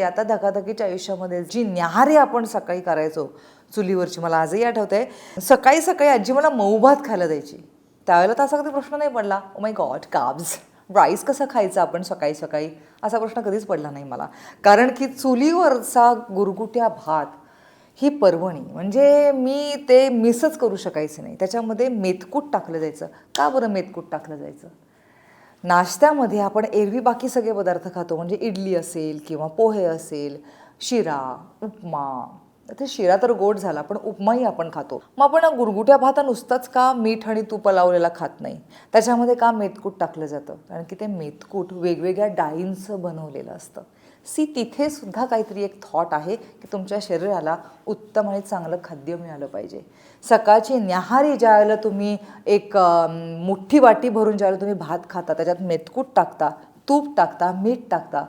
आता धकाधकीच्या आयुष्यामध्ये जी न्याहारी आपण सकाळी करायचो चुलीवरची मला आजही आठवते. सकाळी सकाळी आजी मला मऊ भात खायला द्यायची. त्यावेळेला तर असा कधी प्रश्न नाही पडला. Oh my god carbs rice कसं खायचं आपण सकाळी सकाळी? असा प्रश्न कधीच पडला नाही मला. कारण की चुलीवरचा गुरगुट्या भात ही पर्वणी. म्हणजे मी ते मिसच करू शकायचे नाही. त्याच्यामध्ये मेथकूट टाकलं जायचं. का बरं मेथकूट टाकलं जायचं? नाश्त्यामध्ये आपण एरवी बाकी सगळे पदार्थ खातो. म्हणजे इडली असेल किंवा पोहे असेल शिरा उपमा ते शिरा तर गोड झाला पण उपमाही आपण खातो. मग आपण गुरगुट्या भात नुसताच का मीठ आणि तूप लावलेला खात नाही? त्याच्यामध्ये का मेतकूट टाकलं जातं? कारण की ते मेतकूट वेगवेगळ्या डाळींचं बनवलेलं असतं. सी तिथे सुद्धा काहीतरी एक थॉट आहे की तुमच्या शरीराला उत्तम आणि चांगलं खाद्य मिळालं पाहिजे. सकाळची न्याहारी ज्यावेळेला तुम्ही एक मोठी वाटी भरून ज्यावेळेला तुम्ही भात खाता त्याच्यात मेथकूट टाकता तूप टाकता मीठ टाकता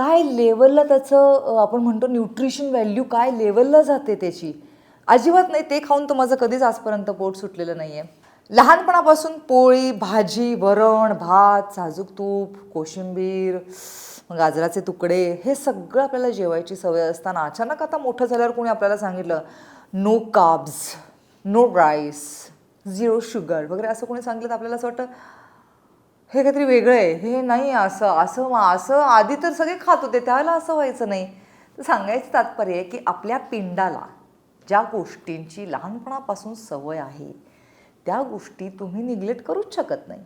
काय लेवलला त्याचं आपण म्हणतो न्यूट्रिशन व्हॅल्यू काय लेवलला जाते त्याची? अजिबात नाही ते खाऊन तर माझं कधीच आजपर्यंत पोट सुटलेलं नाही आहे लहानपणापासून पोळी भाजी वरण भात साजूक तूप कोशिंबीर गाजराचे तुकडे हे सगळं आपल्याला जेवायची सवय असताना अचानक आता मोठं झाल्यावर कोणी आपल्याला सांगितलं no carbs no rice zero sugar वगैरे असं कोणी सांगितलं तर आपल्याला असं वाटतं हे काहीतरी वेगळं आहे. हे नाही असं असं असं आधी तर सगळे खात होते त्याला असं व्हायचं नाही. तर सांगायचं तात्पर्य आहे की आपल्या पिंडाला ज्या गोष्टींची लहानपणापासून सवय आहे त्या गोष्टी तुम्ही निग्लेक्ट करूच शकत नाही.